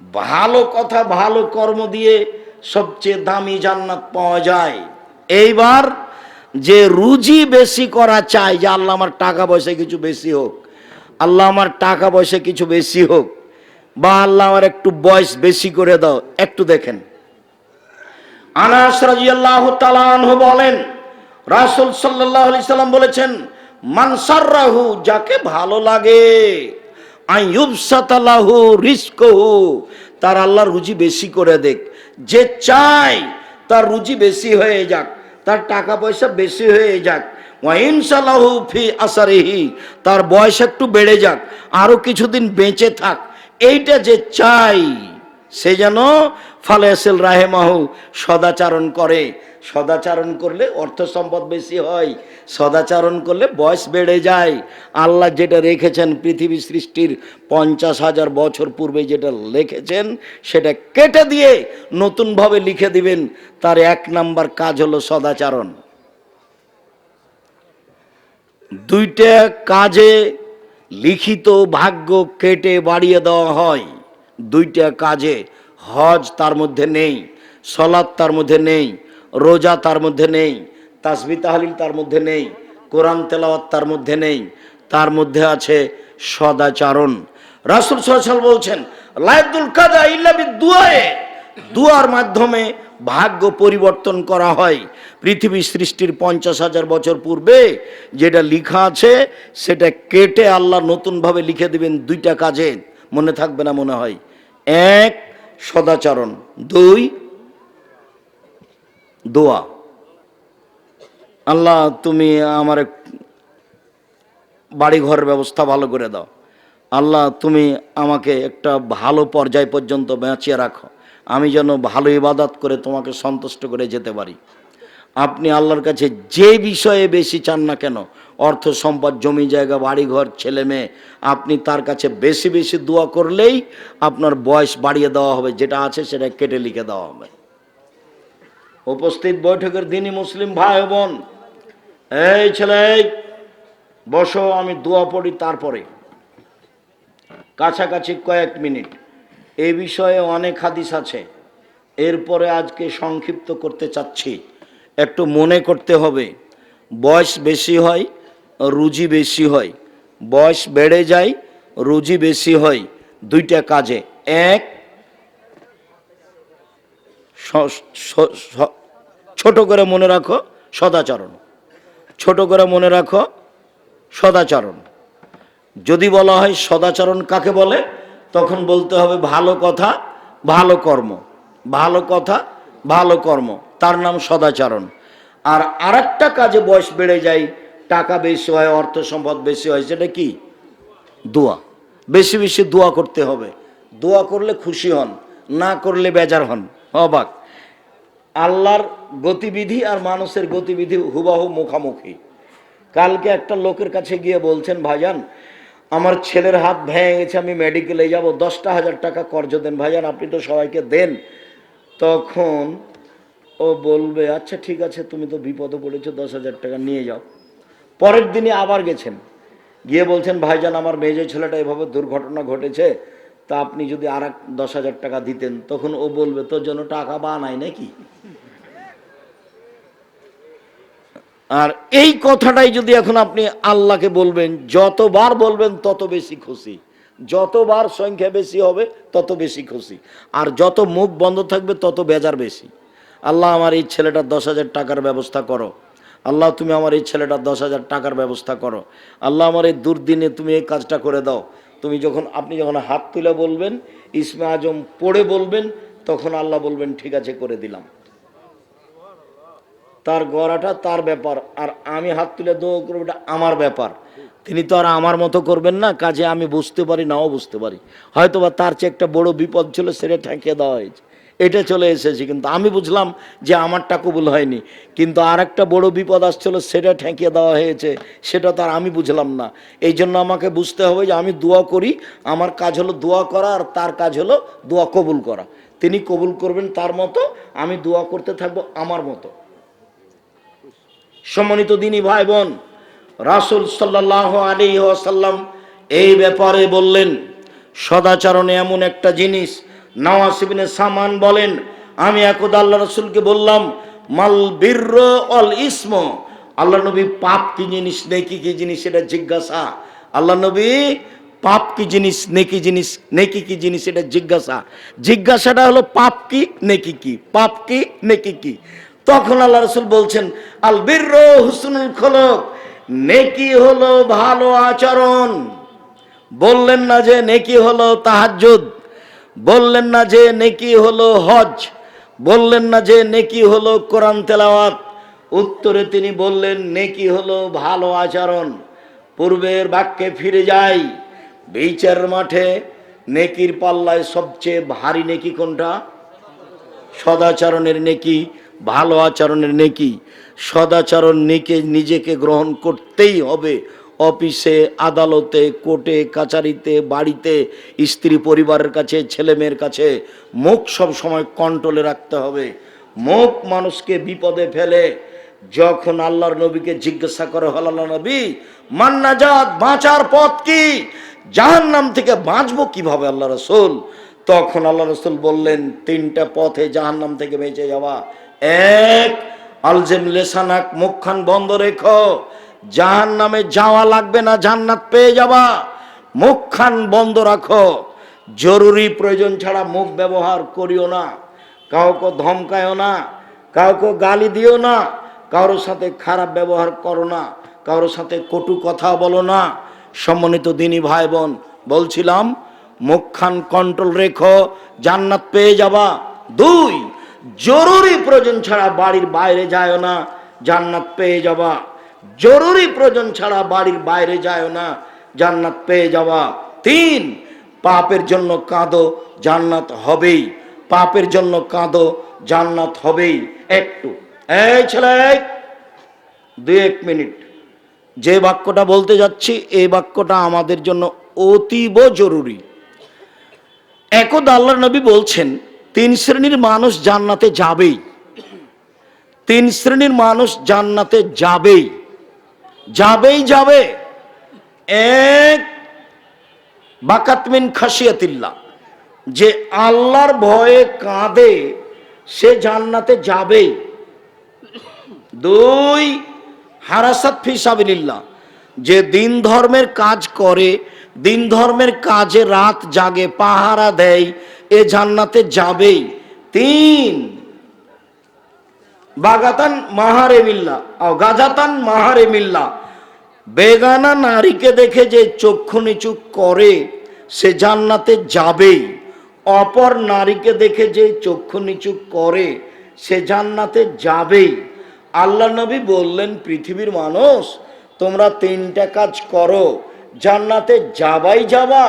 ভালো কথা, ভালো কর্ম দিয়ে সবচেয়ে দামি জান্নাত পাওয়া যায়। এইবার যে রুজি বেশি করা চাই, যে আল্লাহ আমার টাকা পয়সা কিছু বেশি হোক, আল্লাহ আমার টাকা পয়সা কিছু বেশি হোক, বা আল্লাহ আমার একটু বয়স বেশি করে দাও, একটু দেখেন। আনাস বলেন, রাসূল আলাইহি সাল্লাম বলেছেন মানসাররাহু যাকে ভালো লাগে তার আল্লাহ রুজি বেশি করে দেখ। যে চায়, তার রুজি বেশি হয়ে যাক, তার টাকা পয়সা বেশি হয়ে যাক। ওয়াইনসালাহু ফি আসারিহি, তার বয়স একটু বেড়ে যাক, আরও কিছুদিন বেঁচে থাক। এইটা যে চাই সে যেন ফালেসেল রাহেমাহু, সদাচারণ করে। সদাচারণ করলে অর্থ সম্পদ বেশি হয়। সদাচারণ করলে বয়স বেড়ে যায়। আল্লাহ যেটা রেখেছেন পৃথিবী সৃষ্টির পঞ্চাশ হাজার বছর পূর্বে যেটা লিখেছেন, সেটা কেটে দিয়ে নতুনভাবে লিখে দিবেন। তার এক নাম্বার কাজ হলো সদাচারণ। দুইটা কাজে লিখিত ভাগ্য কেটে বাড়িয়ে দেওয়া হয়। দুইটা কাজে হজ তার মধ্যে নেই সলাদ তার মধ্যে নেই, রোজা তার মধ্যে নেই, তাসবি তাহলিল তার মধ্যে নেই, কোরআন তেলাওয়াত তার মধ্যে নেই, তার মধ্যে আছে সদাচারণ। রাসুল সাল বলছেন লাইদুল কাদা ইল্লাবি দুয়ায়ে দুয়ার মাধ্যমে ভাগ্য পরিবর্তন করা হয়। পৃথিবী সৃষ্টির পঞ্চাশ হাজার বছর পূর্বে যেটা লিখা আছে, সেটা কেটে আল্লাহ নতুনভাবে লিখে দিবেন দুইটা কাজে। মনে থাকবে না, মনে হয়। এক সদাচরণ। দুই, দোয়া। আল্লাহ, তুমি আমার এক বাড়ি ঘর ব্যবস্থা ভালো করে দাও। আল্লাহ, তুমি আমাকে একটা ভালো পর্যায় পর্যন্ত বেঁচিয়ে রাখো। আমি যেন ভালো ইবাদত করে তোমাকে সন্তুষ্ট করে যেতে পারি। আপনি আল্লাহর কাছে যে বিষয়ে বেশি চান না কেন অর্থ সম্পদ, জমি, জায়গা, বাড়িঘর, ছেলে মেয়ে। আপনি তার কাছে বেশি বেশি দোয়া করলেই আপনার বয়স বাড়িয়ে দেওয়া হবে। যেটা আছে সেটা কেটে লিখে দেওয়া হবে। উপস্থিত বৈঠকের দিনই মুসলিম ভাই বোন, এই ছেলে বসো, আমি দোয়া পড়ি তারপরে। কাছাকাছি কয়েক মিনিট। এই বিষয়ে অনেক হাদিস আছে। এরপরে আজকে সংক্ষিপ্ত করতে চাচ্ছি। একটু মনে করতে হবে। বয়স বেশি হয় রুজি বেশি হয়। বয়স বেড়ে যায়, রুজি বেশি হয় দুইটা কাজে। এক ছোট করে মনে রাখো সদাচরণ। ছোট করে মনে রাখো সদাচরণ। যদি বলা হয় সদাচরণ কাকে বলে? তখন বলতে হবে ভালো কথা, ভালো কর্ম। ভালো কথা, ভালো কর্ম। তার নাম সদাচরণ। আর আরেকটা কাজে বয়স বেড়ে যায় টাকা বেশি হয়, অর্থ সম্পদ বেশি হয়, সেটা কি? দোয়া। বেশি বেশি দোয়া করতে হবে। দোয়া করলে খুশি হন, না করলে বেজার হন। অবাক। আল্লাহর গতিবিধি আর মানুষের গতিবিধি হুবাহু মুখামুখি। কালকে একটা লোকের কাছে গিয়ে বলছেন, ভাইজান, আমার ছেলের হাত ভেঙে গেছে, আমি মেডিকেলে যাব, দশটা হাজার টাকা কর্জ দেন। ভাইজান, আপনি তো সবাইকে দেন। তখন ও বলবে আচ্ছা ঠিক আছে, তুমি তো বিপদে পড়েছো, দশ হাজার টাকা নিয়ে যাও। পরের দিনে আবার গেছেন। গিয়ে বলছেন, ভাইজান, আমার মেজে ছেলেটা এভাবে দুর্ঘটনা ঘটেছে, তা আপনি যদি আর এক দশ হাজার টাকা দিতেন, তখন ও বলবে, তোর জন্য টাকা বানাই নাকি? আর এই কথাটাই যদি এখন আপনি আল্লাহকে বলবেন, যতবার বলবেন তত বেশি খুশি। যতবার সংখ্যা বেশি হবে, তত বেশি খুশি। আর যত মুখ বন্ধ থাকবে, তত বেজার বেশি। আল্লাহ, আমার এই ছেলেটার দশ হাজার টাকার ব্যবস্থা করো। আল্লাহ, তুমি আমার এই ছেলেটার দশ হাজার টাকার ব্যবস্থা করো। আল্লাহ, আমার এই দুর্দিনে তুমি এই কাজটা করে দাও। তুমি যখন, আপনি যখন হাত তুলে বলবেন, ইসমে আজম পড়ে বলবেন, তখন আল্লাহ বলবেন, ঠিক আছে, করে দিলাম। তার গড়াটা তার ব্যাপার, আর আমি হাত তুলে দোয়া করব, এটা আমার ব্যাপার। তিনি তো আর আমার মতো করবেন না, কাজে আমি বুঝতে পারি, নাও বুঝতে পারি। হয়তো বা তার চেয়ে একটা বড় বিপদ ছিল, সেটা ঠেকিয়ে দেওয়া হয়েছে। এটা চলে এসেছে, কিন্তু আমি বুঝলাম যে আমারটা কবুল হয়নি। কিন্তু আর একটা বড় বিপদ আসছিল, সেটা ঠেকিয়ে দেওয়া হয়েছে, সেটা তার আমি বুঝলাম না। এই জন্য আমাকে বুঝতে হবে যে আমি দোয়া করি, আমার কাজ হলো দোয়া করা আর তার কাজ হলো দোয়া কবুল করা। তিনি কবুল করবেন তার মতো, আমি দোয়া করতে থাকব আমার মতো। সম্মানিত দিনী ভাই বোন রাসুল সাল্লাহ আলী আসাল্লাম এই ব্যাপারে বললেন, সদাচরণে এমন একটা জিনিস নওয়াসিবিনে সামান বলেন, আমি একদা আল্লাহ রসুলকে বললাম, মাল বীর অল ইসম। আল্লাহ নবী পাপ কি জিনিস, নেকি কি জিনিস, এটা জিজ্ঞাসা। আল্লাহ নবী পাপ কি জিনিস, নেকি জিনিস, নেকি কি জিনিস, এটা জিজ্ঞাসা। জিজ্ঞাসাটা হলো পাপ কি, নেকি কি? পাপ কি, নেকি কি? তখন আল্লাহ রসুল বলছেন, আল বীর হুসনুল খলক, নেকি হলো ভালো আচরণ। বললেন না যে নেকি হলো তাহাজ্জুদ। বললেন না যে নেকি হলো হজ, বললেন না যে নেকি হলো কোরআন তেলাওয়াত। উত্তরে তিনি বললেন, নেকি হলো ভালো আচরণ, পূর্বের বাক্যে ফিরে যাই। বিচার মাঠে নেকির পাল্লায় সবচেয়ে ভারী নেকি কোনটা? সদাচরণের নেকি, ভালো আচরণের নেকি। সদাচরণ নেকে নিজেকে গ্রহণ করতেই হবে। অফিসে, আদালতে, কোর্টে কাচারিতে বাড়িতে, স্ত্রী পরিবারের কাছে, ছেলে মেয়ের কাছে, মুখ সব সময় কন্ট্রোলে রাখতে হবে। মুখ মানুষকে বিপদে ফেলে। যখন আল্লাহর নবীকে জিজ্ঞাসা করে, হল আল্লাহ নবী মান্নাজাত বাঁচার পথ কি? জাহান্নাম থেকে বাঁচবো কীভাবে আল্লাহ রসুল? তখন আল্লাহ রসুল বললেন, তিনটা পথে জাহান্নাম থেকে বেঁচে যাওয়া। এক, আলজেম লেসানাক মুখখান বন্ধ রেখো। জাহান নামে যাওয়া লাগবে না, জান্নাত পেয়ে যাবা। মুখখান বন্ধ রাখো। জরুরি প্রয়োজন ছাড়া মুখ ব্যবহার করিও না। কাউকে ধমকায়ও না, কাউকে গালি দিও না কারোর সাথে খারাপ ব্যবহার করো না কারোর সাথে কটু কথা বলো না। সম্মানিত দিনী ভাই বোন বলছিলাম, মুখখান কন্ট্রোল রেখো, জান্নাত পেয়ে যাবা। দুই, জরুরি প্রয়োজন ছাড়া বাড়ির বাইরে যায় না, জান্নাত পেয়ে যাবা। জরুরি প্রয়োজন ছাড়া বাড়ির বাইরে যায় না, জান্নাত পেয়ে যাওয়া। তিন, পাপের জন্য কাঁদো, জান্নাত হবেই। পাপের জন্য কাঁদো, জান্নাত হবেই। একটু। এই ছেলে, দু এক মিনিট। যে বাক্যটা বলতে যাচ্ছি, এই বাক্যটা আমাদের জন্য অতীব জরুরি। একদা আল্লাহ নবী বলছেন, তিন শ্রেণির মানুষ জান্নাতে যাবেই। তিন শ্রেণির মানুষ জান্নাতে যাবেই। যাবেই যাবে। এক বাকাতমিন খাসিয়াতিল্লা যে আল্লাহর ভয়ে কাঁদে, সে জান্নাতে যাবেই। দুই, হারাসাত ফিসাবিল্লাহ যে দিন ধর্মের কাজ করে, দিন ধর্মের কাজে রাত জাগে, পাহারা দেয়, এ জান্নাতে যাবেই। তিন বাগাতান মাহারে মিল্লা ও গাজাতান মাহারে মিল্লা। বেগানা নারীকে দেখে যে চক্ষু নিচু করে, সে জান্নাতে যাবেই। অপর নারীকে দেখে যে চক্ষু নিচু করে, সে জান্নাতে যাবেই। আল্লাহ নবী বললেন, পৃথিবীর মানুষ, তোমরা তিনটা কাজ করো, জান্নাতে যাবাই যাবা।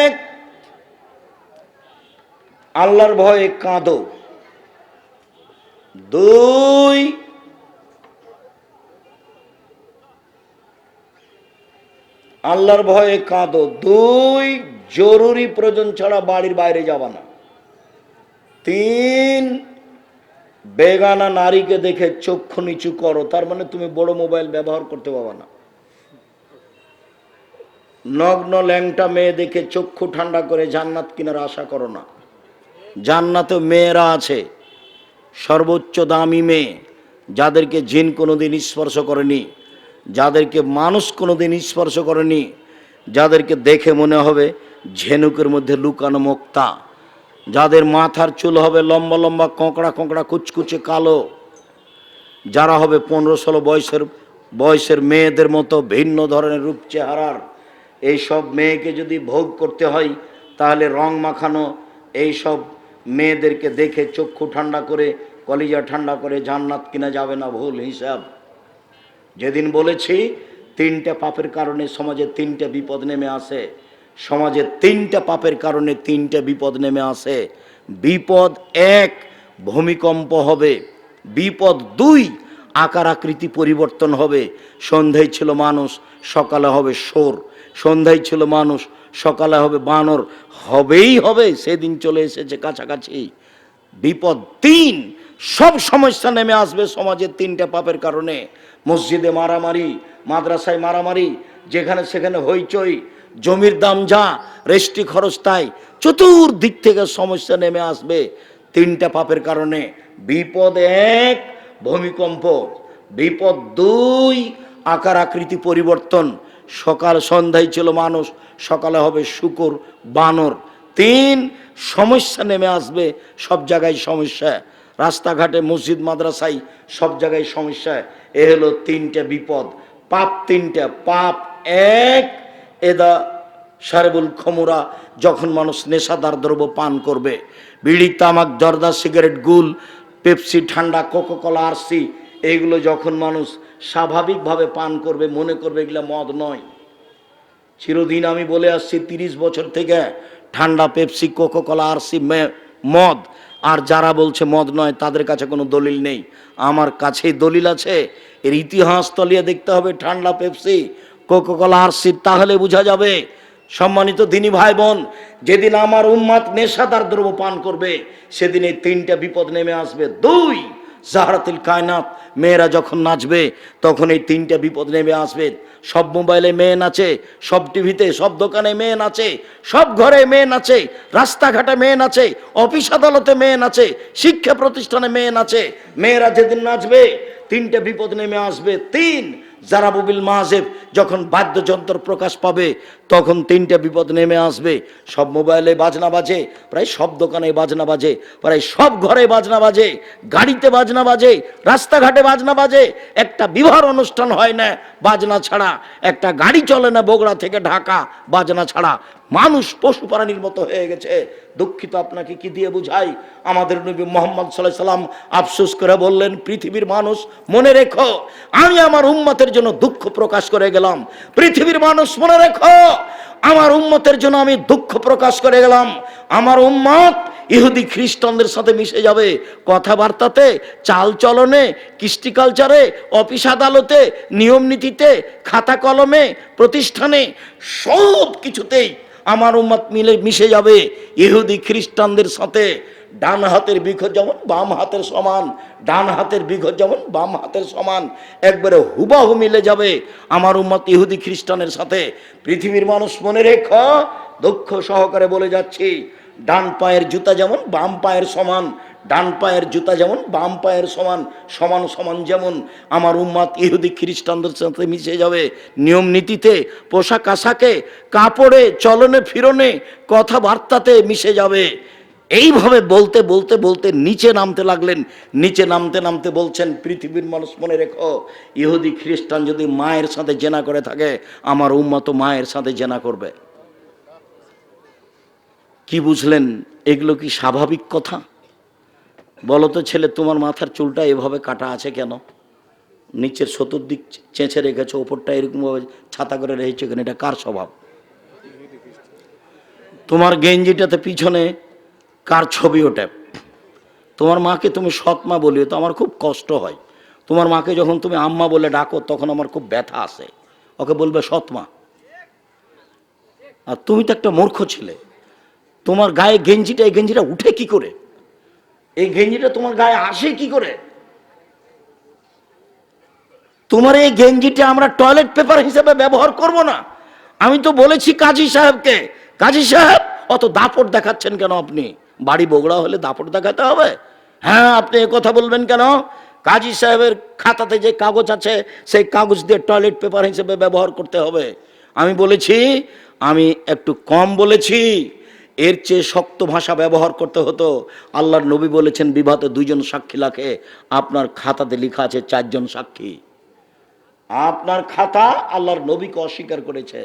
এক, আল্লাহর ভয়ে কাঁদো। দুই আল্লাহর ভয়ে কাঁদো। দুই, জরুরি প্রয়োজন ছাড়া বাড়ির বাইরে যাবা না। তিন, বেগানা নারীকে দেখে চক্ষু নিচু করো। তার মানে তুমি বড় মোবাইল ব্যবহার করতে পারবা না। নগ্ন ল্যাংটা মেয়ে দেখে চক্ষু ঠান্ডা করে জান্নাত কিনার আশা করো না। জান্নাতে মেয়েরা আছে। সর্বোচ্চ দামি মেয়ে, যাদেরকে জিন কোনোদিন স্পর্শ করেনি, যাদেরকে মানুষ কোনোদিন স্পর্শ করেনি, যাদেরকে দেখে মনে হবে ঝেনুকের মধ্যে লুকানো মুক্তা, যাদের মাথার চুল হবে লম্বা লম্বা, কোঁকড়া কোঁকড়া, কুচকুচে কালো। যারা হবে পনেরো ষোলো বয়সের বয়সের মেয়েদের মতো ভিন্ন ধরনের রূপ চেহারার। এইসব মেয়েকে যদি ভোগ করতে হয়, তাহলে রং মাখানো, এইসব মেয়েদেরকে দেখে চক্ষু ঠান্ডা করে, কলিজা ঠান্ডা করে জান্নাত কিনা যাবে না ভুল হিসাব। যেদিন বলেছি, তিনটা পাপের কারণে সমাজে তিনটা বিপদ নেমে আসে। সমাজে তিনটা পাপের কারণে তিনটা বিপদ নেমে আসে। বিপদ এক, ভূমিকম্প হবে। বিপদ দুই, আকার আকৃতি পরিবর্তন হবে। সন্ধ্যায় ছিল মানুষ, সকালে হবে সোর সন্ধ্যায় ছিল মানুষ সকালে হবে, বানর হবেই হবে, সেদিন চলে এসেছে কাছাকাছি। বিপদ তিন, সব সমস্যা নেমে আসবে সমাজের তিনটা পাপের কারণে। মসজিদে মারামারি, মাদ্রাসায় মারামারি, যেখানে সেখানে হইচই, জমির দাম যা রেস্টি খরচ তাই, চতুর্দিক থেকে সমস্যা নেমে আসবে তিনটা পাপের কারণে। বিপদ এক, ভূমিকম্প। বিপদ দুই, আকার আকৃতি পরিবর্তন। সকাল সন্ধ্যায় ছিল মানুষ, সকালে হবে শুকুর, বানর। তিন, সমস্যা নেমে আসবে, সব জায়গায় সমস্যা। রাস্তাঘাটে, মসজিদ, মাদ্রাসায় সব জায়গায় সমস্যা। এ হলো তিনটে বিপদ। পাপ তিনটা, পাপ এক, এদা সারেবুল খমুরা, যখন মানুষ নেশাদার দ্রব্য পান করবে। বিড়ি, তামাক, জর্দা, সিগারেট, গুল, পেপসি, ঠান্ডা কোকো কলা আরসি, এইগুলো যখন মানুষ স্বাভাবিকভাবে পান করবে, মনে করবে এগুলো মদ নয়। চিরদিন আমি বলে আসছি, তিরিশ বছর থেকে ঠান্ডা পেপসি কোকো কলা আরসি মদ, আর যারা বলছে মদ নয়, তাদের কাছে কোনো দলিল নেই। আমার কাছেই দলিল আছে, এর ইতিহাস তলিয়ে দেখতে হবে, ঠান্ডা পেপসি কোকো কলা আরসি, তাহলে বোঝা যাবে। সম্মানিত দিনী ভাই বোন যেদিন আমার উম্মাদ নেশাদার দ্রব্য পান করবে, সেদিন এই তিনটা বিপদ নেমে আসবে। দুই জাহারাতিল কায়নাত, মেয়েরা যখন নাচবে, তখন এই তিনটা বিপদ নেমে আসবে। সব মোবাইলে মেয়ে নাচে, সব টিভিতে, সব দোকানে মেয়ে নাচে, সব ঘরে মেয়ে নাচে, রাস্তাঘাটে মেয়ে নাচে, অফিস আদালতে মেয়ে নাচে, শিক্ষা প্রতিষ্ঠানে মেয়ে নাচে, মেয়েরা যেদিন নাচবে, তিনটা বিপদ নেমে আসবে। তিন জারাবুবিল মাহাজেব যখন বাদ্যযন্ত্র প্রকাশ পাবে তখন তিনটা বিপদ নেমে আসবে। সব মোবাইলে বাজনা বাজে, প্রায় সব দোকানে বাজনা বাজে, প্রায় সব ঘরে বাজনা বাজে, গাড়িতে বাজনা বাজে, রাস্তাঘাটে বাজনা বাজে, একটা বিবাহ অনুষ্ঠান হয় না, বাজনা ছাড়া। একটা গাড়ি চলে না বগুড়া থেকে ঢাকা, বাজনা ছাড়া। মানুষ পশু প্রাণীর মতো হয়ে গেছে। দুঃখিত আপনাকে কি দিয়ে বুঝাই? আমাদের নবী মোহাম্মদ সাল্লাহ সাল্লাম আফসোস করে বললেন, পৃথিবীর মানুষ, মনে রেখো, আমি আমার উম্মতের জন্য দুঃখ প্রকাশ করে গেলাম। পৃথিবীর মানুষ, মনে রেখো আমার উম্মতের জন্য আমি দুঃখ প্রকাশ করে গেলাম। আমার উম্মত ইহুদি খ্রিস্টানদের সাথে মিশে যাবে। কথাবার্তাতে, চালচলনে, কৃষ্টি কালচারে অফিস আদালতে নিয়ম নীতিতে খাতা কলমে, প্রতিষ্ঠানে সব কিছুতেই আমার উম্মত মিলে মিশে যাবে। ইহুদি খ্রিস্টানদের সাথে ডান হাতের বিঘত যেমন, বাম হাতের সমান। ডান হাতের বিঘত যেমন, বাম হাতের সমান। একবারে হুবাহু মিলে যাবে আমার উম্মত ইহুদি খ্রিস্টানের সাথে। পৃথিবীর মানুষ মনে রেখ দক্ষ সহকারে বলে যাচ্ছি, ডান পায়ের জুতা যেমন, বাম পায়ের সমান। ডান পায়ের জুতা যেমন, বাম পায়ের সমান সমান সমান যেমন, আমার উম্মাদ ইহুদি খ্রিস্টানদের সাথে মিশে যাবে। নিয়ম নীতিতে, পোশাক আশাকে, কাপড়ে, চলনে ফিরনে, কথাবার্তাতে মিশে যাবে। এইভাবে বলতে বলতে বলতে নিচে নামতে লাগলেন। নিচে নামতে নামতে বলছেন, পৃথিবীর মানুষ মনে রেখো, ইহুদি খ্রিস্টান যদি মায়ের সাথে জেনা করে থাকে, আমার উম্মা তো মায়ের সাথে জেনা করবে। কি বুঝলেন? এগুলো কি স্বাভাবিক কথা? বলো তো ছেলে, তোমার মাথার চুলটা এভাবে কাটা আছে কেন? নিচের চতুর্দিক চেঁচে রেখেছো, ওপরটা এরকমভাবে ছাতা করে রেখেছো কেন? এটা কার স্বভাব? তোমার গেঞ্জিটাতে পিছনে কার ছবি ওঠে? তোমার মাকে তুমি সৎ মা বলিও তো আমার খুব কষ্ট হয়। তোমার মাকে যখন তুমি আম্মা বলে ডাকো, তখন আমার খুব ব্যথা আসে। ওকে বলবে সৎ মা। আর তুমি তো একটা মূর্খ ছেলে। তোমার গায়ে গেঞ্জিটা, এই গেঞ্জিটা উঠে কি করে? এই গেঞ্জিটা তোমার গায়ে আসে কি করে? তোমার এই গেঞ্জিটা আমরা টয়লেট পেপার হিসেবে ব্যবহার করব না। আমি তো বলেছি কাজী সাহেবকে, কাজী সাহেব, অত দাপট দেখাচ্ছেন কেন আপনি? বাড়ি বগড়া হলে দাপট দেখাতে হবে? হ্যাঁ আপনি কথা বলবেন কেন? কাজী সাহেবের খাতাতে যে কাগজ আছে, সেই কাগজ দিয়ে টয়লেট পেপার হিসেবে ব্যবহার করতে হবে। আমি বলেছি, আমি একটু কম বলেছি। এর চেয়ে শক্ত ভাষা ব্যবহার করতে হতো। আল্লাহর নবী বলেছেন, বিবাহতে দুইজন সাক্ষী লাখে আপনার খাতাতে লেখা আছে চারজন সাক্ষী। আপনার খাতা আল্লাহর নবীকে অস্বীকার করেছে,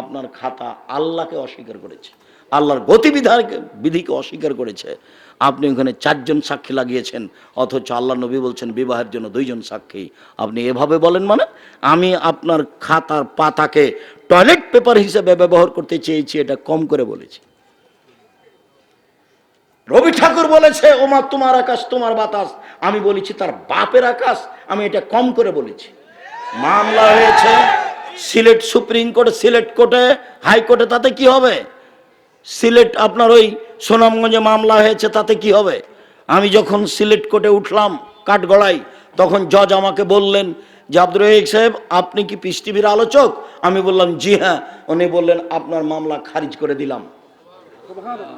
আপনার খাতা আল্লাহকে অস্বীকার করেছে, আল্লাহর গতিবিধান বিধিকে অস্বীকার করেছে। আপনি ওখানে চারজন সাক্ষী লাগিয়েছেন, অথচ আল্লাহ নবী বলছেন, বিবাহের জন্য দুইজন সাক্ষী। আপনি এভাবে বলেন মানে আমি আপনার খাতার পাতাকে টয়লেট পেপার হিসেবে ব্যবহার করতে চেয়েছি, এটা কম করে বলেছি। রবি ঠাকুর বলেছে, ওমা, তোমার আকাশ, তোমার বাতাস। আমি বলেছি, তার বাপের আকাশ? আমি এটা কম করে বলেছি। মামলা হয়েছে সিলেট সুপ্রিম কোর্টে, সিলেট কোর্টে হাইকোর্টে তাতে কি হবে? সিলেট আপনার ওই সুনামগঞ্জে মামলা হয়েছে, তাতে কি হবে? আমি যখন সিলেট কোর্টে উঠলাম কাঠগড়াই তখন জজ আমাকে বললেন যে, আব্দুর রহিক সাহেব, আপনি কি পিস টিভির আলোচক? আমি বললাম, জি হ্যাঁ। উনি বললেন, আপনার মামলা খারিজ করে দিলাম।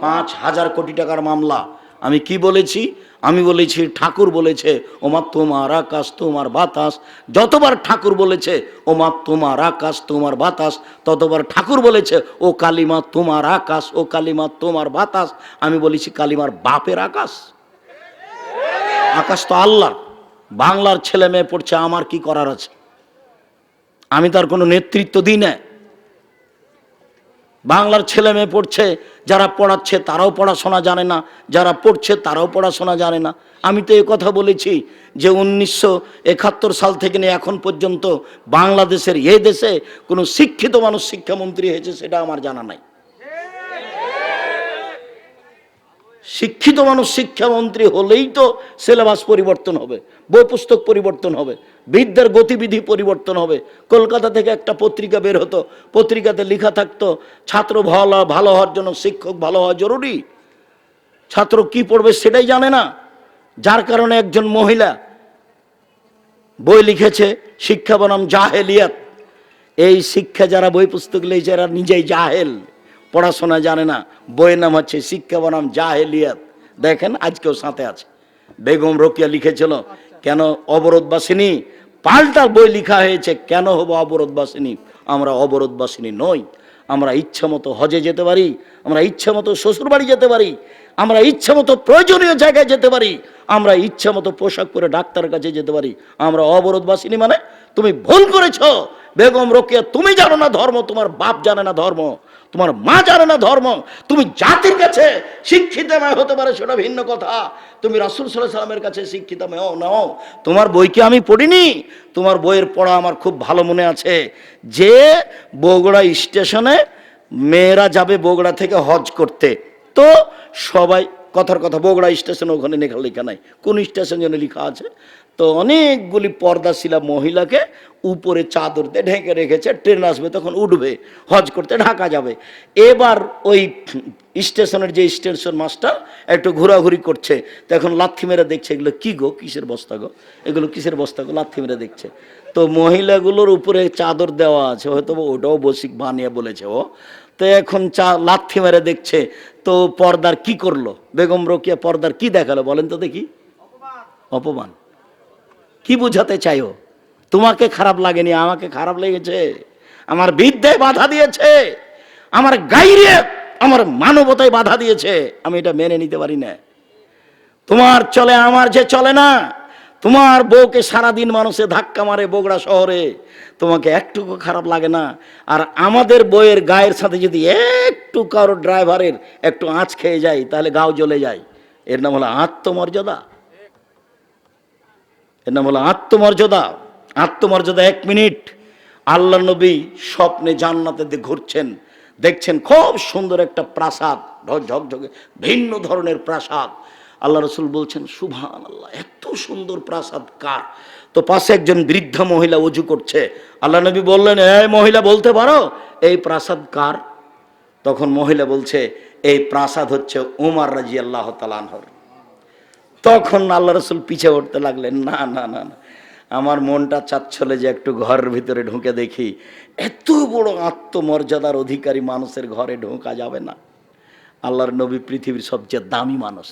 পাঁচ হাজার কোটি টাকার মামলা। আমি কি বলেছি? আমি বলেছি, ঠাকুর বলেছে, ওমা তোমার আকাশ, তোমার বাতাস। যতবার ঠাকুর বলেছে, ওমা তোমার আকাশ, তোমার বাতাস। ততবার ঠাকুর বলেছে, ও কালিমা তোমার আকাশ, ও কালিমা তোমার বাতাস। আমি বলেছি, কালিমার বাপের আকাশ। আকাশ তো আল্লাহ। বাংলার ছেলে মেয়ে পড়ছে, আমার কি করার আছে? আমি তার কোনো নেতৃত্ব দিই না বাংলার ছেলে মেয়ে পড়ছে, যারা পড়াচ্ছে তারাও পড়াশোনা জানে না, যারা পড়ছে তারাও পড়াশোনা জানে না। আমি তো এ কথা বলেছি যে উনিশশো একাত্তর সাল থেকে নিয়ে এখন পর্যন্ত বাংলাদেশের এ দেশে কোনো শিক্ষিত মানুষ শিক্ষামন্ত্রী হয়েছে সেটা আমার জানা নাই। শিক্ষিত মানুষ শিক্ষামন্ত্রী হলেই তো সিলেবাস পরিবর্তন হবে বই পুস্তক পরিবর্তন হবে। বিদ্যার গতিবিধি পরিবর্তন হবে। কলকাতা থেকে একটা পত্রিকা বের হতো। পত্রিকাতে লেখা থাকতো, ছাত্র ভালো ভালো হওয়ার জন্য শিক্ষক ভালো হওয়া জরুরি। ছাত্র কি পড়বে সেটাই জানে না। যার কারণে একজন মহিলা বই লিখেছে শিক্ষা বনাম জাহেলিয়াত। এই শিক্ষা যারা বই পুস্তক লিখেছে, এরা নিজেই জাহেল, পড়াশোনা জানে না। বইয়ের নাম হচ্ছে শিক্ষা বনাম জাহেলিয়াত। দেখেন, আজকেও সাথে আছে। বেগম রোকিয়া লিখেছিল কেন অবরোধবাসিনী? পাল্টা বই লেখা হয়েছে, কেন হব অবরোধবাসিনী? আমরা অবরোধবাসিনী নই। আমরা ইচ্ছা মতো হজে যেতে পারি, আমরা ইচ্ছা মতো শ্বশুর বাড়ি যেতে পারি, আমরা ইচ্ছা মতো প্রয়োজনীয় জায়গায় যেতে পারি, আমরা ইচ্ছা মতো পোশাক পরে ডাক্তারের কাছে যেতে পারি। আমরা অবরোধবাসিনী মানে তুমি ভুল করেছ। বেগম রোকেয়া, তুমি জানো না ধর্ম, তোমার বাপ জানে না ধর্ম। তোমার মা জানে না ধর্ম, তুমি জাতির কাছে শিক্ষিত মেয়ে হতে পারে, সেটা ভিন্ন কথা। তুমি রাসুল সাল্লাহ সাল্লামের কাছে শিক্ষিত মেয়েও নাও। তোমার বই কি আমি পড়িনি? তোমার বইয়ের পড়া আমার খুব ভালো মনে আছে। যে বগুড়া স্টেশনে মেয়েরা যাবে বগুড়া থেকে হজ করতে, তো সবাই কথার কথা, বগুড়া স্টেশনে ওখানে লেখা লেখা নাই। কোন স্টেশন যেন লেখা আছে? তো অনেকগুলি পর্দাশিলা মহিলাকে উপরে চাদর দিয়ে ঢেকে রেখেছে ট্রেন আসবে তখন উঠবে হজ করতে ঢাকা যাবে। এবার ওই স্টেশনের যে স্টেশন মাস্টার একটু ঘোরাঘুরি করছে তখন লাথি মেরে দেখছে এগুলো কি গো কিসের বস্তা গো? এগুলো কিসের বস্তা গো? লাথি মেরে দেখছে। তো মহিলাগুলোর উপরে চাদর দেওয়া আছে হয়তো ওটাও বসিক বানিয়ে বলেছে ও। তো এখন চা লাথি মেরে দেখছে তো পর্দার কি করল? বেগম রোকিয়া পর্দার কি দেখাল বলেন তো দেখি। অপমান কি বুঝাতে চাইও? তোমাকে খারাপ লাগেনি, আমাকে খারাপ লেগেছে। আমার বিদ্যায় বাধা দিয়েছে। আমার গাইরে আমার মানবতায় বাধা দিয়েছে। আমি এটা মেনে নিতে পারি না। তোমার চলে, আমার যে চলে না, তোমার বউকে সারাদিন মানুষে ধাক্কা মারে বগুড়া শহরে। তোমাকে একটুকু খারাপ লাগে না। আর আমাদের বইয়ের গায়ের সাথে যদি একটু কারও ড্রাইভারের একটু আঁচ খেয়ে যায়, তাহলে গাও জ্বলে যায়। এর নাম হলো আত্মমর্যাদা। এর নাম হলো আত্মমর্যাদা। আত্মমর্যাদা এক মিনিট। আল্লাহ নবী স্বপ্নে জান্নাতে ঘুরছেন। দেখছেন খুব সুন্দর একটা প্রাসাদ ঝকঝকে ভিন্ন ধরনের প্রাসাদ। আল্লাহ রসুল বলছেন সুভান আল্লাহ এত সুন্দর প্রাসাদ কার? তো পাশে একজন বৃদ্ধা মহিলা উজু করছে। আল্লাহ নবী বললেন, এই মহিলা বলতে পারো, এই প্রাসাদ কার? তখন মহিলা বলছে, এই প্রাসাদ হচ্ছে উমার রাজি আল্লাহ তালানহর তখন আল্লাহ রসুল পিছে উঠতে লাগলেন, না না না না, আমার মনটা চাচ্ছলে যে একটু ঘরের ভিতরে ঢুকে দেখি, এত বড় আত্মমর্যাদার অধিকারী মানুষের ঘরে ঢোকা যাবে না। আল্লাহর নবী পৃথিবীর সবচেয়ে দামি মানুষ।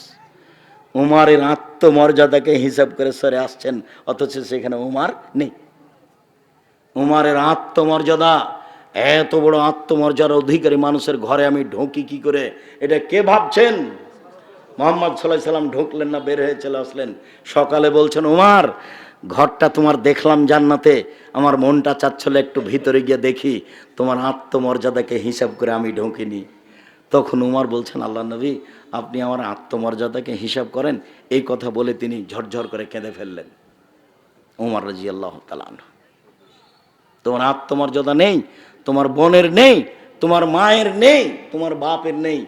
উমারের আত্মমর্যাদাকে হিসাব করে সরে আসছেন, অথচ সেখানে উমার নেই। উমারের আত্মমর্যাদা, এত বড় আত্মমর্যাদার অধিকারী মানুষের ঘরে আমি ঢুকি কি করে? এটা কে ভাবছেন? মোহাম্মদ সাল্লাহ সাল্লাম ঢুকলেন না, বের হয়ে চলে আসলেন। সকালে বলছেন, উমার, ঘরটা তোমার দেখলাম জান্নাতে, আমার মনটা চাচ্ছিল একটু ভিতরে গিয়ে দেখি, তোমার আত্মমর্যাদাকে হিসাব করে আমি ঢুকিনি। তখন উমার বলছেন আল্লাহ নবী, আপনি আমার আত্মমর্যাদাকে হিসাব করেন। এই কথা বলে তিনি ঝরঝর করে কেঁদে ফেললেন। উমার রাজি আল্লাহ তালান তোমার আত্মমর্যাদা নেই, তোমার বোনের নেই, তোমার মায়ের নেই, তোমার বাপের নেই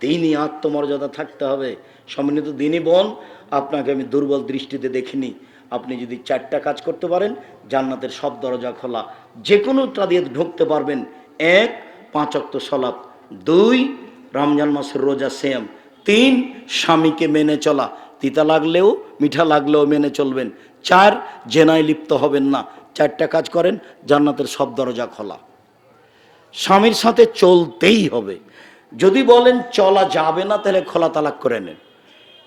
দিনই আত্মমর্যাদা থাকতে হবে। সম্মানিত দিনই বোন, আপনাকে আমি দুর্বল দৃষ্টিতে দেখিনি। আপনি যদি চারটা কাজ করতে পারেন, জান্নাতের সব দরজা খোলা। যে কোনোটা দিয়ে ঢুকতে পারবেন। এক, পাঁচ অক্ত সলাপ দুই, রমজান মাসের রোজা সেম তিন, স্বামীকে মেনে চলা। তিতা লাগলেও, মিঠা লাগলেও মেনে চলবেন। চার, জেনায় লিপ্ত হবেন না। চারটা কাজ করেন, জান্নাতের সব দরজা খোলা। স্বামীর সাথে চলতেই হবে। যদি বলেন চলা যাবে না, তাহলে খোলা তালাক করে নেন।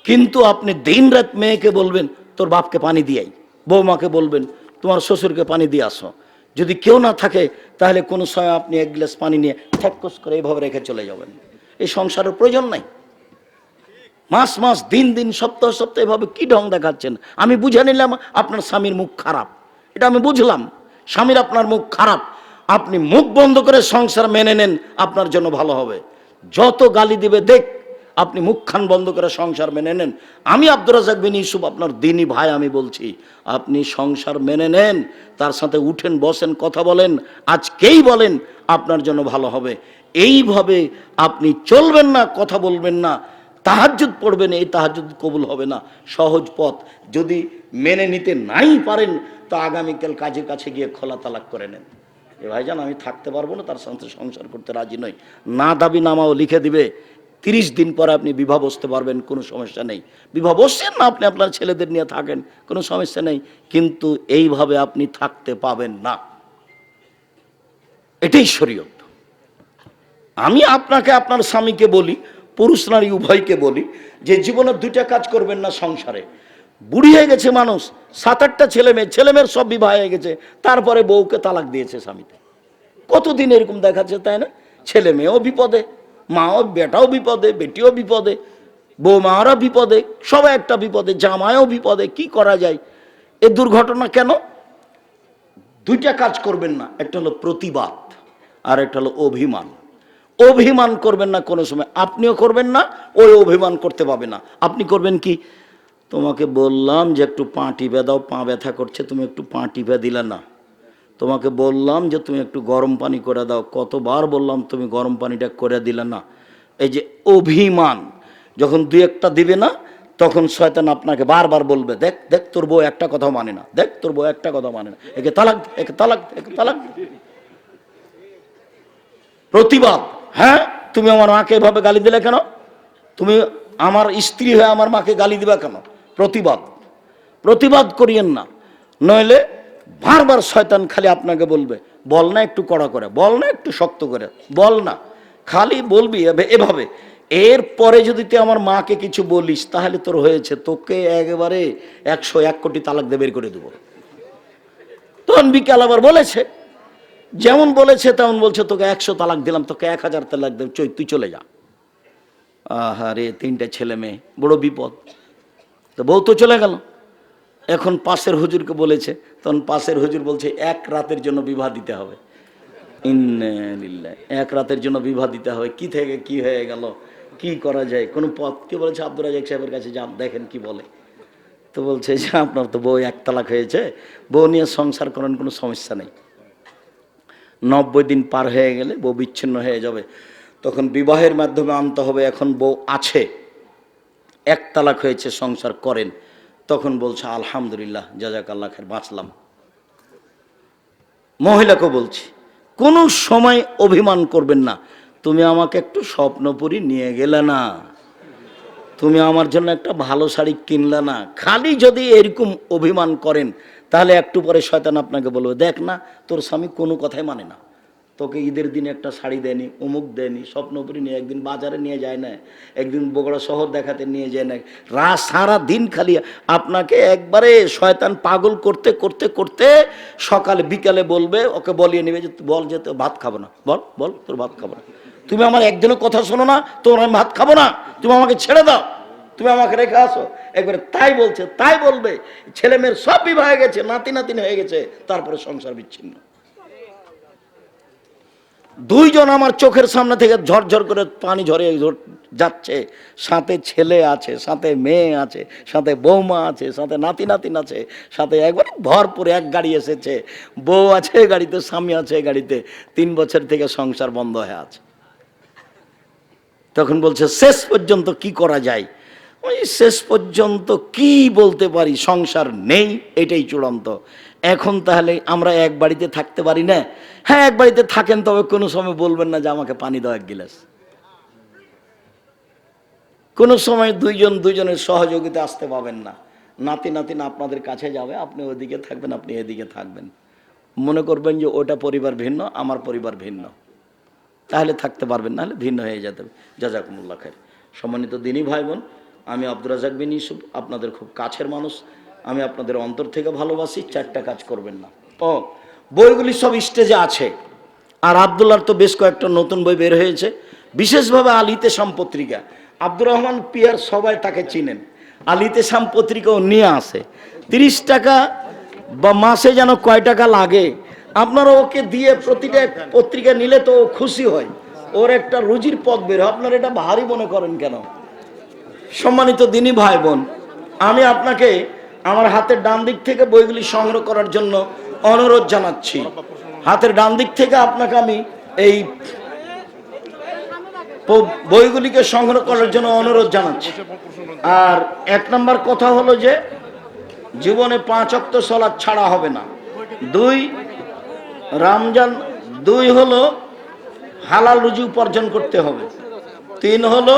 কিন্তু আপনি দিন রাত মেয়েকে বলবেন, তোর বাপকে পানি দিয়াই। বৌমাকে বলবেন, তোমার শ্বশুরকে পানি দিয়ে আসো। যদি কেউ না থাকে, তাহলে কোনো সময় আপনি এক গ্লাস পানি নিয়ে ঠ্যাকস করে এইভাবে রেখে চলে যাবেন। এই সংসারের প্রয়োজন নাই। মাস মাস, দিন দিন, সপ্তাহ সপ্তাহ এভাবে কি ঢং দেখাচ্ছেন? আমি বুঝে নিলাম আপনার স্বামীর মুখ খারাপ। এটা আমি বুঝলাম। স্বামীর আপনার মুখ খারাপ। আপনি মুখ বন্ধ করে সংসার মেনে নেন, আপনার জন্য ভালো হবে। যত গালি দিবে, দেখ, আপনি মুখখান বন্ধ করে সংসার মেনে নেন। আমি আব্দুর রাজাক বিন ইউসুফ, আপনার দিনী ভাই আমি বলছি, আপনি সংসার মেনে নেন, তার সাথে উঠেন, বসেন, কথা বলেন, আজকেই বলেন, আপনার জন্য ভালো হবে। এইভাবে আপনি চলবেন না, কথা বলবেন না, তাহাজ্জুদ পড়বেন, এই তাহাজ্জুদ কবুল হবে না। সহজ পথ, যদি মেনে নিতে নাই পারেন, তো আগামীকাল কাজের কাছে গিয়ে খোলা তালাক করে নেন। এ ভাইজান, আমি থাকতে পারব না, তার সাথে সংসার করতে রাজি নই। না দাবি নামাও লিখে দিবে। তিরিশ দিন পরে আপনি বিবাহ বসতে পারবেন, কোনো সমস্যা নেই। বিবাহ বসছেন না আপনি, আপনার ছেলেদের নিয়ে থাকেন, কোনো সমস্যা নেই। কিন্তু এইভাবে আপনি থাকতে পাবেন না। এটাই শরীয়ত। আমি আপনাকে, আপনার স্বামীকে বলি, পুরুষ নারী উভয়কে বলি, যে জীবনের দুইটা কাজ করবেন না সংসারে। বুড়ি হয়ে গেছে মানুষ, সাত আটটা ছেলে মেয়ে, ছেলে মেয়ের সব বিবাহ হয়ে গেছে, তারপরে বউকে তালাক দিয়েছে স্বামীতে। কতদিন এরকম দেখাচ্ছে তাই না? ছেলে মেয়েও বিপদে, মাও, বেটাও বিপদে, বেটিও বিপদে, বৌমারা বিপদে, সবাই একটা বিপদে জামায়ও বিপদে, কি করা যায়? এ দুর্ঘটনা কেন? দুইটা কাজ করবেন না, একটা হলো প্রতিবাদ আর একটা হলো অভিমান। অভিমান করবেন না কোনো সময়, আপনিও করবেন না, ওই অভিমান করতে পাবে না। আপনি করবেন কি? তোমাকে বললাম যে একটু পা টিপে দাও, পা ব্যথা করছে, তুমি একটু পা টিপে দিলে না। তোমাকে বললাম যে তুমি একটু গরম পানি করে দাও, কতবার বললাম তুমি গরম পানিটা করে দিলে না। এই যে অভিমান, যখন দুই একটা দিবে না, তখন শয়তান আপনাকে বারবার বলবে, দেখ দেখ, তোর বউ একটা কথা মানে না। দেখ, তোর বউ একটা কথা মানে না। একে তালাক একে তালাক একে তালাক। প্রতিবাদ হ্যাঁ তুমি আমার মাকে এভাবে গালি দিলে কেন? তুমি আমার স্ত্রী হয়ে আমার মাকে গালি দিবা কেন? প্রতিবাদ। প্রতিবাদ করিয়েন না। নইলে বারবার শয়তান খালি আপনাকে বলবে, বল না একটু কড়া করে, বল না একটু শক্ত করে, বল না। খালি বলবি এভাবে- এভাবে এরপরে যদি তুই আমার মাকে কিছু বলিস, তাহলে তোর হয়েছে, তোকে একেবারে একশো এক কোটি তালাক দিয়ে বের করে দেবো। তখন বিকাল আবার বলেছে, যেমন বলেছে তেমন বলছে, তোকে একশো তালাক দিলাম, তোকে এক হাজার তালাক দেব চই, তুই চলে যা। আহারে তিনটে ছেলে মেয়ে, বড় বিপদ। তো বউ তো চলে গেল। এখন পাশের হুজুরকে বলেছে, তখন পাশের হুজুর বলছে, এক রাতের জন্য বিবাহ দিতে হবে। ইন্না লিল্লাহ। এক রাতের জন্য বিবাহ দিতে হবে। কি থেকে কি হয়ে গেল? কি করা যায়? কোনো পথ কি বলেছে আব্দুল রাজাক সাহেবের কাছে? যান দেখেন কি বলে। তো বলছে, যে, আপনার তো বউ এক তালাক হয়েছে। বউ নিয়ে সংসার করেন কোনো সমস্যা নেই। নব্বই দিন পার হয়ে গেলে বউ বিচ্ছিন্ন হয়ে যাবে। তখন বিবাহের মাধ্যমে আনতে হবে, এখন বউ আছে। এক তালাক হয়েছে, সংসার করেন। তখন বলছে, আলহামদুলিল্লাহ জাজাক আল্লাহ খের বাঁচলাম। মহিলাকে বলছি, কোনো সময় অভিমান করবেন না। তুমি আমাকে একটু স্বপ্নপুরি নিয়ে গেলে না। তুমি আমার জন্য একটা ভালো শাড়ি কিনলে না। খালি যদি এরকম অভিমান করেন, তাহলে একটু পরে শয়তান আপনাকে বলবে, দেখ না, তোর স্বামী কোনো কথাই মানে না। তোকে ঈদের দিনে একটা শাড়ি দেয়নি অমুক দেয়নি স্বপ্নপুরি নিয়ে একদিন বাজারে নিয়ে যায় না একদিন বগুড়া শহর দেখাতে নিয়ে যায় না রা সারা দিন খালি আপনাকে একবারে শয়তান পাগল করতে করতে করতে সকালে বিকালে বলবে, ওকে বলিয়ে নেবে যে বল যে, তোর ভাত খাব না। বল বল, তোর ভাত খাব না। তুমি আমার একদিনও কথা শোনো না, তোর আমি ভাত খাব না, তুমি আমাকে ছেড়ে দাও। তুমি আমাকে রেখে আসো। একবারে তাই বলছে, তাই বলবে। ছেলে মেয়ের সব বিবাহ হয়ে গেছে নাতি নাতিন হয়ে গেছে, তারপরে সংসার বিচ্ছিন্ন। দুইজন আমার চোখের সামনে থেকে ঝরঝর করে পানি ঝরে যাচ্ছে। সাথে ছেলে আছে, সাথে মেয়ে আছে, সাথে বৌমা আছে, সাথে নাতি নাতিন আছে, সাথে একবার ভরপুর এক গাড়ি এসেছে। বউ আছে গাড়িতে, স্বামী আছে গাড়িতে। তিন বছর থেকে সংসার বন্ধ হয়ে আছে। তখন বলছে, শেষ পর্যন্ত কি করা যায়? ওই শেষ পর্যন্ত কি বলতে পারি? সংসার নেই, এটাই চূড়ান্ত। এখন তাহলে আমরা এক বাড়িতে থাকতে পারি না? হ্যাঁ এক বাড়িতে থাকেন, তবে কোনো সময় বলবেন না যে আমাকে পানি দাও এক গিলাস। কোনো সময় দুইজন দুইজনের সহযোগিতা আসতে পাবেন না। নাতি নাতিন আপনাদের কাছে যাবে, আপনি ওদিকে থাকবেন, আপনি এদিকে থাকবেন। মনে করবেন যে ওটা পরিবার ভিন্ন, আমার পরিবার ভিন্ন। তাহলে থাকতে পারবেন, নাহলে ভিন্ন হয়ে যেতে হবে। জাজাকুমুল্লা খায় সম্মানিত দিনী ভাই বোন, আমি আব্দুর রাজাক বিন ইউসুফ, আপনাদের খুব কাছের মানুষ। আমি আপনাদের অন্তর থেকে ভালোবাসি, চারটা কাজ করবেন না। ও, বইগুলি সব স্টেজে আছে, আর আবদুল্লার তো বেশ কয়েকটা নতুন বই বের হয়েছে, বিশেষভাবে আলিতে সাম পত্রিকা আব্দুর রহমান পিয়ার সবাই তাকে চিনেন। আলিতে সাম পত্রিকাও নিয়ে আসে। তিরিশ টাকা বা মাসে যেন কয় টাকা লাগে, আপনারা ওকে দিয়ে প্রতিটা পত্রিকা নিলে তো ও খুশি হয়। ওর একটা রুজির পথ বের হয়। আপনারা এটা ভারী মনে করেন কেন? সম্মানিত দিনী ভাই বোন, আমি আপনাকে আমার হাতের ডান দিক থেকে বইগুলি সংগ্রহ করার জন্য অনুরোধ জানাচ্ছি। হাতের ডান দিক থেকে আপনাকে আমি এই বইগুলিকে সংগ্রহ করার জন্য অনুরোধ জানাচ্ছি। আর এক নম্বর কথা হলো যে, জীবনে পাঁচ অক্ত সলাদ ছাড়া হবে না। দুই, রামজান, দুই হলো হালাল রুজি উপার্জন করতে হবে। তিন হলো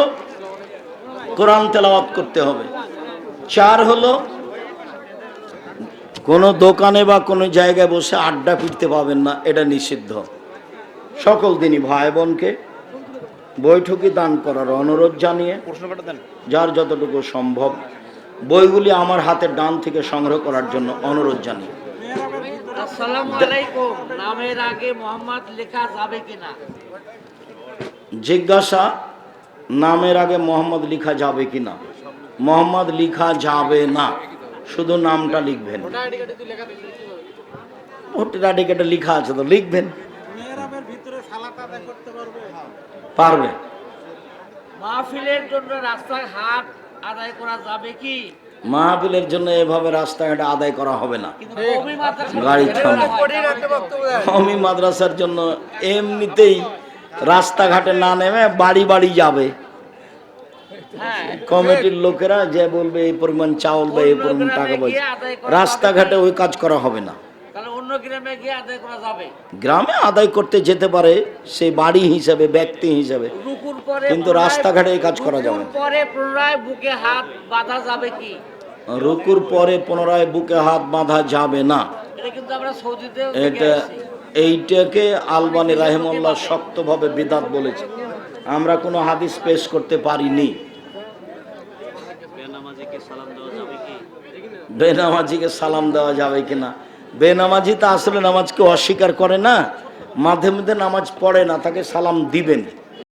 কোরআন তেলাওয়াত করতে হবে। চার হলো কোনো দোকানে বা কোনো জায়গায় বসে আড্ডা ফিরতে পাবেন না এটা নিষিদ্ধ। সকল দিনই ভাই বোনকে বৈঠকে দান করার অনুরোধ জানিয়ে যার যতটুকু সম্ভব বইগুলি আমার হাতের ডান থেকে সংগ্রহ করার জন্য অনুরোধ জানিয়ে। আসসালামু নামের আগে মোহাম্মদ লেখা যাবে কিনা? জিজ্ঞাসা নামের আগে মোহাম্মদ লিখা যাবে কি না মোহাম্মদ লিখা যাবে না। শুধু নামটা লিখবেন। ওটা টিকেটে লিখা আছে তো লিখবেন। পারবে? মাহফিলের জন্য রাস্তায় আদায় করা যাবে কি? মাহফিলের জন্য এভাবে রাস্তাঘাটে আদায় করা হবে না। গাড়ি থামে। হয়। মাদ্রাসার জন্য এমনিতেই রাস্তাঘাটে না নেমে বাড়ি বাড়ি যাবে। হ্যাঁ কমিটির লোকেরা যে বলবে এই পরিমাণ চাউল বা এই পরিমাণ টাকা পয়সা রাস্তাঘাটে ওই কাজ করা হবে না। গ্রামে আদায় করতে যেতে পারে সেই বাড়ি হিসাবে ব্যক্তি হিসাবে কিন্তু রাস্তাঘাটে এই কাজ করা যাবে পরে পুনরায় বুকে হাত বাঁধা যাবে কি? রুকুর পরে পুনরায় বুকে হাত বাঁধা যাবে না। এটা এইটাকে আলবানি রাহেমুল্লাহ শক্তভাবে বিদাত বলেছে। আমরা কোনো হাদিস পেশ করতে পারিনি। বেনামাজিকে সালাম দেওয়া যাবে কিনা? বেনামাজি তো আসলে নামাজকে অস্বীকার করে না। মাঝে মধ্যে নামাজ পড়ে না, তাকে সালাম দিবেন।